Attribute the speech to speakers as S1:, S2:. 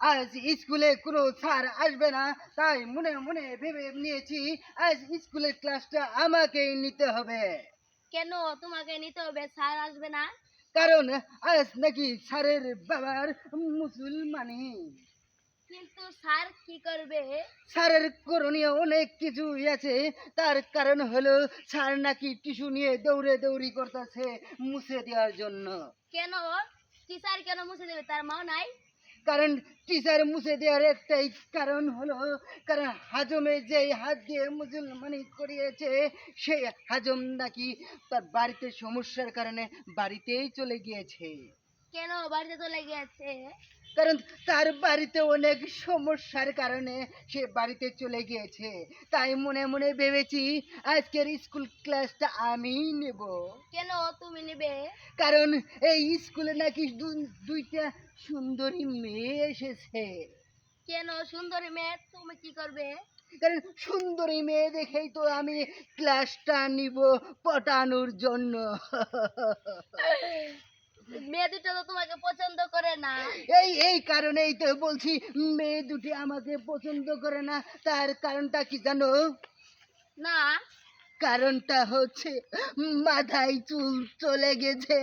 S1: আজ স্কুলে কোনো স্যার আসবে না তাই মনে মনে ভেবে নিয়েছি আজ স্কুলের ক্লাসটা আমাকেই নিতে হবে।
S2: কেন? তোমাকে নিতে হবে স্যার আসবে না?
S1: কারণ আজ নাকি স্যারের বাবার মুসলমানি।
S2: কিন্তু স্যার কি করবে?
S1: স্যারের করণীয় অনেক কিছু আছে তার কারণ হলো স্যার নাকি টিস্যু নিয়ে দৌড়ে দৌড়ি করতেছে মুছে দেওয়ার জন্য।
S2: কেন? টিচার কেন মুছে দেবে? তার মাও নাই?
S1: কারণ টিচার মুছে দেওয়ার একটাই কারণ হলো, কারণ হাজমে যেই হাত দিয়ে মুসলমানি করিয়েছে, সেই হাজম নাকি তার বাড়িতে সমস্যার কারণে বাড়িতেই চলে গিয়েছে।
S2: কেন বাড়িতে চলে গিয়েছে?
S1: কারণ তার বাড়িতে অনেক সমস্যার কারণে সে বাড়িতে চলে গিয়েছে। তাই মনে মনে ভেবেছি আজকের স্কুল ক্লাসটা আমি নেব।
S2: কেন তুমি নেবে?
S1: কারণ এই স্কুলে নাকি দুইটা সুন্দরী মেয়ে এসেছে।
S2: কেন সুন্দরী মেয়ে? তুমি কি করবে?
S1: কারণ সুন্দরী মেয়ে দেখেই তো আমি ক্লাসটা নিব পটানোর জন্য
S2: মেয়ে দুটো তো তোমাকে পছন্দ করে না।
S1: এই এই কারণেই তো বলছি মেয়ে দুটি আমাকে পছন্দ করে না। তার কারণটা কি জানো?
S2: না।
S1: কারণটা হচ্ছে মাথায় চুল চলে গেছে।